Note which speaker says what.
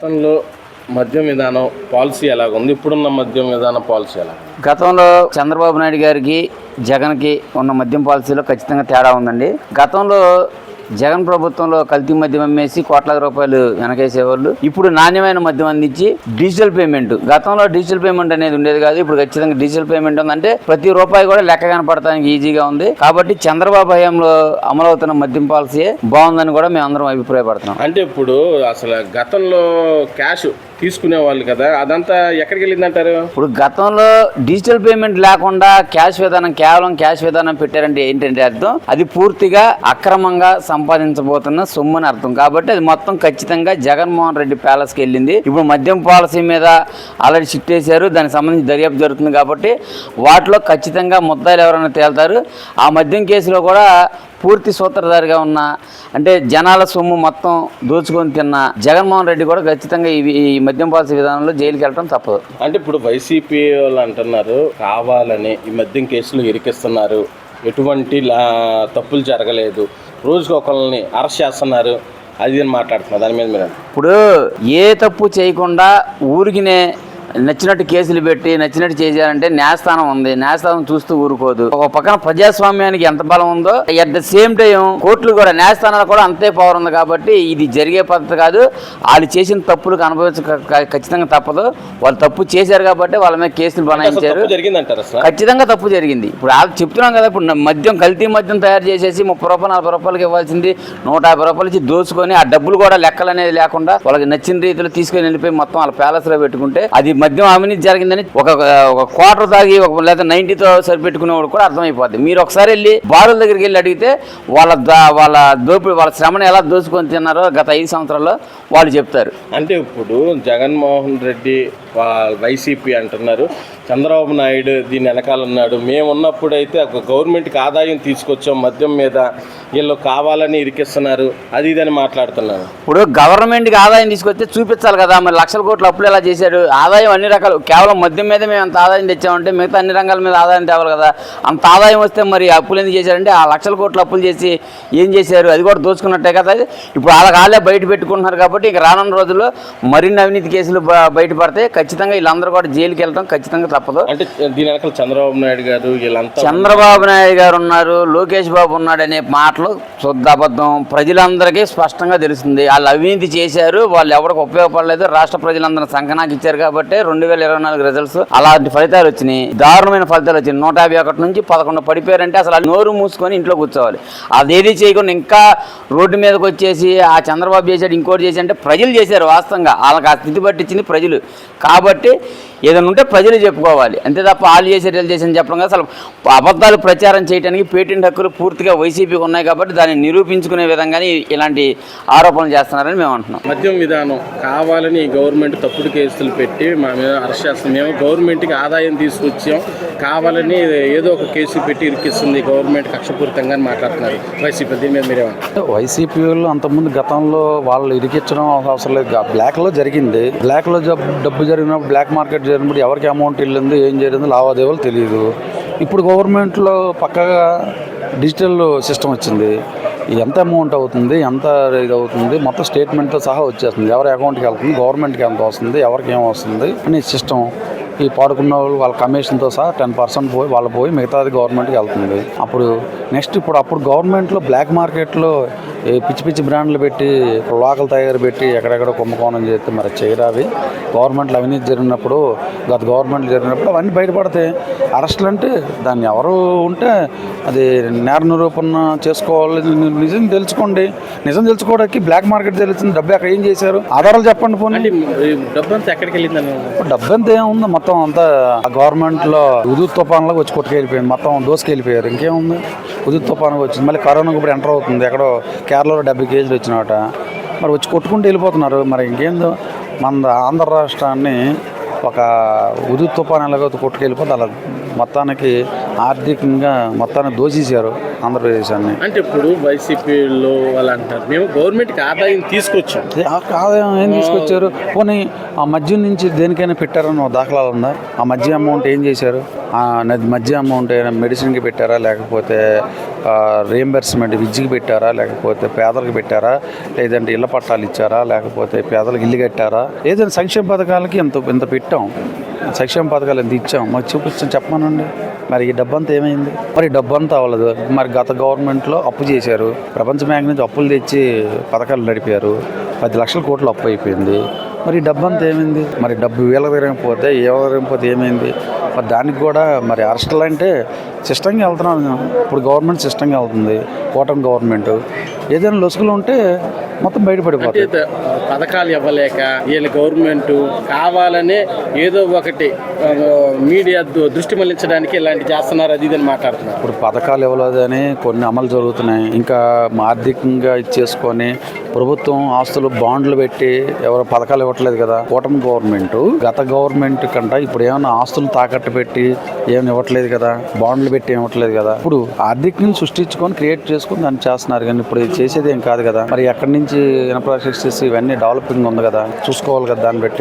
Speaker 1: గతంలో మద్యం విధానం పాలసీ ఎలాగుంది? ఇప్పుడున్న మద్యం విధానం పాలసీ ఎలా
Speaker 2: గతంలో చంద్రబాబు నాయుడు గారికి జగన్కి ఉన్న మద్యం పాలసీలో ఖచ్చితంగా తేడా ఉందండి. గతంలో జగన్ ప్రభుత్వంలో కల్తీ మద్యం అమ్మేసి కోట్లాది రూపాయలు వెనకేసేవాళ్ళు. ఇప్పుడు నాణ్యమైన మద్యం అందించి డిజిటల్ పేమెంట్. గతంలో డిజిటల్ పేమెంట్ అనేది ఉండేది కాదు ఇప్పుడు ఖచ్చితంగా డిజిటల్ పేమెంట్ ఉందంటే ప్రతి రూపాయి కూడా లెక్క కనపడటానికి ఈజీగా ఉంది. కాబట్టి చంద్రబాబు హయాంలో అమలవుతున్న మద్యం పాలసీ బాగుందని కూడా మేము అందరం అభిప్రాయపడుతున్నాం.
Speaker 1: అంటే ఇప్పుడు అసలు గతంలో క్యాష్ తీసుకునే వాళ్ళు కదా అదంతా ఎక్కడికి వెళ్ళిందంటారు
Speaker 2: ఇప్పుడు గతంలో డిజిటల్ పేమెంట్ లేకుండా క్యాష్ విధానం కేవలం క్యాష్ విధానం పెట్టారంటే ఏంటంటే అర్థం? అది పూర్తిగా అక్రమంగా సంపాదించబోతున్న సొమ్ము అని అర్థం. కాబట్టి అది మొత్తం ఖచ్చితంగా జగన్మోహన్ రెడ్డి ప్యాలెస్కి వెళ్ళింది. ఇప్పుడు మద్యం పాలసీ మీద ఆల్రెడీ షిఫ్ట్ చేశారు. దానికి సంబంధించి దర్యాప్తు జరుగుతుంది కాబట్టి వాటిలో ఖచ్చితంగా ముద్దాయిలు ఎవరైనా తేల్తారు. ఆ మద్యం కేసులో కూడా పూర్తి సూత్రధారిగా ఉన్న అంటే జనాల సొమ్ము మొత్తం దోచుకొని తిన్న జగన్మోహన్ రెడ్డి కూడా ఖచ్చితంగా ఈ ఈ మద్యం పాలసీ విధానంలో జైలుకి వెళ్ళడం తప్పదు.
Speaker 1: అంటే ఇప్పుడు వైసీపీ వాళ్ళు అంటున్నారు కావాలని ఈ మద్యం కేసులు ఇరికిస్తున్నారు. ఎటువంటి తప్పులు జరగలేదు. రోజుకి ఒకళ్ళని అరెస్ట్ చేస్తున్నారు. అది మాట్లాడుతున్నారు. దాని మీద మీరు
Speaker 2: ఇప్పుడు ఏ తప్పు చేయకుండా ఊరికినే నచ్చినట్టు కేసులు పెట్టి నచ్చినట్టు చేశారంటే న్యాయస్థానం ఉంది. న్యాయస్థానం చూస్తూ ఊరుకోదు. ఒక పక్కన ప్రజాస్వామ్యానికి ఎంత బలం ఉందో అట్ ద సేమ్ టైం కోర్టులు కూడా న్యాయస్థానాలు కూడా అంతే పవర్ ఉంది కాబట్టి ఇది జరిగే పద్ధతి కాదు. వాళ్ళు చేసిన తప్పులకు అనుభవించ ఖచ్చితంగా తప్పదు. వాళ్ళు తప్పు చేశారు కాబట్టి వాళ్ళ మీద కేసులు బనాయించారు. ఖచ్చితంగా తప్పు జరిగింది. ఇప్పుడు వాళ్ళు చెప్తున్నాం కదా ఇప్పుడు మద్యం కల్తీ మద్యం తయారు చేసేసి ముప్పై రూపాయలు నలభై రూపాయలకి ఇవ్వాల్సింది. నూట యాభై రూపాయలు ఇచ్చి దోచుకొని ఆ డబ్బులు కూడా లెక్కలు అనేది లేకుండా వాళ్ళకి నచ్చిన రీతిలో తీసుకొని వెళ్ళిపోయి మొత్తం వాళ్ళ ప్యాలెస్లో పెట్టుకుంటే అది మద్యం అవినీతి జరిగిందని ఒక ఒక క్వార్టర్ తాగి ఒక లేదా నైన్టీతో సరిపెట్టుకునేవాడు కూడా అర్థమైపోద్ది. మీరు ఒకసారి వెళ్ళి బారుల దగ్గరికి వెళ్ళి అడిగితే వాళ్ళ దా- వాళ్ళ దోపిడి వాళ్ళ శ్రమను ఎలా దోచుకొని తిన్నారో గత ఐదు సంవత్సరాల్లో వాళ్ళు చెప్తారు.
Speaker 1: అంటే ఇప్పుడు జగన్మోహన్ రెడ్డి వైసీపీ అంటున్నారు. చంద్రబాబు నాయుడు దీని వెనకాల ఉన్నాడు మేము ఉన్నప్పుడైతే ఒక గవర్నమెంట్కి ఆదాయం తీసుకొచ్చాం. మద్యం మీద వీళ్ళు కావాలని ఇరికిస్తున్నారు. అది ఇది అని మాట్లాడుతున్నారు.
Speaker 2: ఇప్పుడు గవర్నమెంట్కి ఆదాయం తీసుకొస్తే చూపించాలి కదా. మరి లక్షల కోట్లు అప్పులు ఎలా చేశాడు? ఆదాయం అన్ని రకాలు కేవలం మద్యం మీద మేము అంత ఆదాయం తెచ్చామంటే మిగతా అన్ని రంగాల మీద ఆదాయం తేవాలి కదా. అంత ఆదాయం వస్తే మరి అప్పులు ఎందుకు చేశారంటే ఆ లక్షల కోట్లు అప్పులు చేసి ఏం చేశారు? అది కూడా దోచుకున్నట్టే కదా. ఇప్పుడు వాళ్ళ కాలే బయట పెట్టుకుంటున్నారు కాబట్టి ఇక రానున్న రోజుల్లో మరిన్ని అవినీతి కేసులు బయటపడితే ఖచ్చితంగా వీళ్ళందరూ కూడా జైలుకి వెళ్ళడం ఖచ్చితంగా తప్పదు.
Speaker 1: అంటే దీని వెనకాల చంద్రబాబు నాయుడు గారు వీళ్ళంతా
Speaker 2: చంద్రబాబు నాయుడు గారు ఉన్నారు లోకేష్ బాబు ఉన్నాడు అనే మాటలు శుద్ధ అబద్ధం ప్రజలందరికీ స్పష్టంగా తెలుస్తుంది. వాళ్ళు అవినీతి చేశారు వాళ్ళు ఎవరికి ఉపయోగపడలేదు. రాష్ట్ర ప్రజలందరూ సంకనాకి ఇచ్చారు కాబట్టి రెండు వేల ఇరవై నాలుగు రిజల్ట్స్ అలాంటి ఫలితాలు వచ్చినాయి. దారుణమైన ఫలితాలు వచ్చినాయి. నూట యాభై ఒకటి నుంచి పదకొండు పడిపోయారంటే అసలు వాళ్ళు నోరు మూసుకొని ఇంట్లో కూర్చోవాలి. అదేది చేయకుండా ఇంకా రోడ్డు మీదకి వచ్చేసి ఆ చంద్రబాబు చేశాడు ఇంకోటి చేసి అంటే ప్రజలు చేశారు వాస్తవంగా. వాళ్ళకి ఆ స్థితి పట్టించింది ప్రజలు. కాబట్టి ఏదైనా ఉంటే ప్రజలు చెప్పుకోవాలి. అంతే తప్ప వాళ్ళు చేశారు వీళ్ళు చేశారని చెప్పడం కదా. అసలు అబద్ధాలు ప్రచారం చేయడానికి పేటెంట్ హక్కులు పూర్తిగా వైసీపీకి ఉన్నాయి కాబట్టి దాన్ని నిరూపించుకునే విధంగానే ఇలాంటి ఆరోపణలు చేస్తున్నారని మేము అంటున్నాం.
Speaker 1: మద్యం విధానం కావాలని గవర్నమెంట్ తప్పుడు కేసులు పెట్టి మా మీద అరెస్ట్ చేస్తుంది మేము గవర్నమెంట్కి ఆదాయం తీసుకొచ్చాం. కావాలని ఏదో ఒక కేసు పెట్టి ఇరికిస్తుంది గవర్నమెంట్ కక్షపూరితంగా అని మాట్లాడుతున్నారు. వైసీపీ దీని మీద మీరేమంటారు
Speaker 3: వైసీపీ వాళ్ళు అంతకుముందు గతంలో వాళ్ళు ఇరికించడం అవసరం లేదు. బ్లాక్లో జరిగింది. బ్లాక్లో జబ్- డబ్బు జరిగినప్పుడు బ్లాక్ మార్కెట్ జరిగినప్పుడు ఎవరికి అమౌంట్ వెళ్ళింది ఏం జరిగింది లావాదేవీలు తెలియదు. ఇప్పుడు గవర్నమెంట్లో పక్కగా డిజిటల్ సిస్టమ్ వచ్చింది. ఎంత అమౌంట్ అవుతుంది ఎంత ఇది అవుతుంది మొత్తం స్టేట్మెంట్తో సహా వచ్చేస్తుంది. ఎవరి అకౌంట్కి వెళ్తుంది గవర్నమెంట్కి ఎంత వస్తుంది ఎవరికి ఏం వస్తుంది అనే సిస్టమ్ ఈ పాడుకున్న వాళ్ళు వాళ్ళ కమిషన్తో సహా టెన్ పర్సెంట్ పోయి వాళ్ళు పోయి మిగతాది గవర్నమెంట్కి వెళ్తుంది. అప్పుడు నెక్స్ట్ ఇప్పుడు అప్పుడు గవర్నమెంట్లో బ్లాక్ మార్కెట్లో ఏ పిచ్చి పిచ్చి బ్రాండ్లు పెట్టి లోకల్ తయారు పెట్టి ఎక్కడెక్కడ కుంభకోణం చేస్తే మరి చేయరా అవి? గవర్నమెంట్లో అవినీతి జరిగినప్పుడు గత గవర్నమెంట్ జరిగినప్పుడు అవన్నీ బయటపడతాయి. అరెస్టులు అంటే దాన్ని ఎవరు ఉంటే అది నేర నిరూపణ చేసుకోవాలి నిజం తెలుసుకోండి. నిజం తెలుసుకోవడానికి బ్లాక్ మార్కెట్ తెలిసింది డబ్బు అక్కడ ఏం చేశారు? ఆధారాలు చెప్పండి పోనీ.
Speaker 1: ఈ డబ్బు అంతా ఎక్కడికి వెళ్ళిందని
Speaker 3: డబ్బు ఎంత ఏముంది? మొత్తం అంతా గవర్నమెంట్లో ఉదు తుఫాన్లో వచ్చి కొట్టుకెళ్ళిపోయింది. మొత్తం దోసుకెళ్ళిపోయారు. ఇంకేముంది? ఉదు తుఫాన్ వచ్చింది. మళ్ళీ కరోనా ఇప్పుడు ఎంటర్ అవుతుంది. ఎక్కడో కేరళలో డెబ్బై కేజీలు వచ్చినట మరి వచ్చి కొట్టుకుంటూ వెళ్ళిపోతున్నారు. మరి ఇంకేందో? మన ఆంధ్ర రాష్ట్రాన్ని ఒక ఉదు తుఫాన్ ఎలాగో కొట్టుకెళ్ళిపోతే అలా మొత్తానికి ఆర్థికంగా మొత్తానికి దోచేశారు ఆంధ్రప్రదేశాన్ని.
Speaker 1: అంటే ఇప్పుడు వైసీపీలో వాళ్ళు అంటారు మేము గవర్నమెంట్కి ఆదాయం తీసుకొచ్చాం.
Speaker 3: ఆదాయం ఏం తీసుకొచ్చారు? పోనీ ఆ మద్యం నుంచి దేనికైనా పెట్టారని దాఖలాలు ఉందా? ఆ మద్య అమౌంట్ ఏం చేశారు? ఆ నది మద్య అమౌంట్ ఏమైనా మెడిసిన్కి పెట్టారా? లేకపోతే రీఎంబర్స్మెంట్ విద్యకి పెట్టారా? లేకపోతే పేదలకు పెట్టారా? లేదంటే ఇళ్ళ పట్టాలు ఇచ్చారా? లేకపోతే పేదలకు ఇల్లు కట్టారా? ఏదైనా సంక్షేమ పథకాలకి ఇంత ఇంత పెట్టాం? సంక్షేమ పథకాలు ఎంత ఇచ్చాం? మరి చూపించండి చెప్పమానండి. మరి ఈ డబ్బంతా ఏమైంది? మరి డబ్బు డబ్బంతా అవ్వలేదు. మరి గత గవర్నమెంట్లో అప్పు చేశారు. ప్రపంచ బ్యాంక్ నుంచి అప్పులు తెచ్చి పథకాలు నడిపారు. పది లక్షల కోట్లు అప్పు అయిపోయింది. మరి డబ్బు డబ్బంతా ఏమైంది? మరి డబ్బు వీళ్ళ తిరగకపోతే ఏ ఏమైంది? మరి దానికి కూడా మరి అరెస్టులు అంటే సిస్టంగా వెళ్తున్నాను ఇప్పుడు గవర్నమెంట్ సిస్టంగా వెళ్తుంది. కూటమి గవర్నమెంట్. ఏదైనా లొసుగులు ఉంటే మొత్తం
Speaker 1: అంటే
Speaker 3: బయటపడిపోతాయి
Speaker 1: ద- పథకాలు ఇవ్వలేక వీళ్ళ గవర్నమెంట్ కావాలనే ఏదో ఒకటి మీడియా దృష్టి మళ్ళించడానికి ఇలాంటి చేస్తున్నారు అది ఇది అని మాట్లాడుతున్నారు.
Speaker 3: ఇప్పుడు పథకాలు ఇవ్వలేదని కొన్ని అమలు జరుగుతున్నాయి. ఇంకా ఆర్థికంగా ఇచ్చేసుకొని ప్రభుత్వం ఆస్తులు బాండ్లు పెట్టి ఎవరు పథకాలు ఇవ్వట్లేదు కదా. కూటమి గవర్నమెంట్ గత గవర్నమెంట్ కంటే ఇప్పుడు ఏమైనా ఆస్తులు తాకట్టు పెట్టి ఏమి ఇవ్వట్లేదు కదా. బాండ్లు పెట్టి ఇవ్వట్లేదు కదా. ఇప్పుడు ఆర్థికంగా సృష్టించుకొని క్రియేట్ చేసుకొని దాన్ని చేస్తున్నారు కానీ ఇప్పుడు ఇది చేసేది ఏం కాదు కదా. మరి ఎక్కడి నుంచి ఇన్ఫ్రాస్ట్రక్చర్స్ ఇవన్నీ డెవలపింగ్ ఉంది కదా చూసుకోవాలి కదా దాన్ని బట్టి.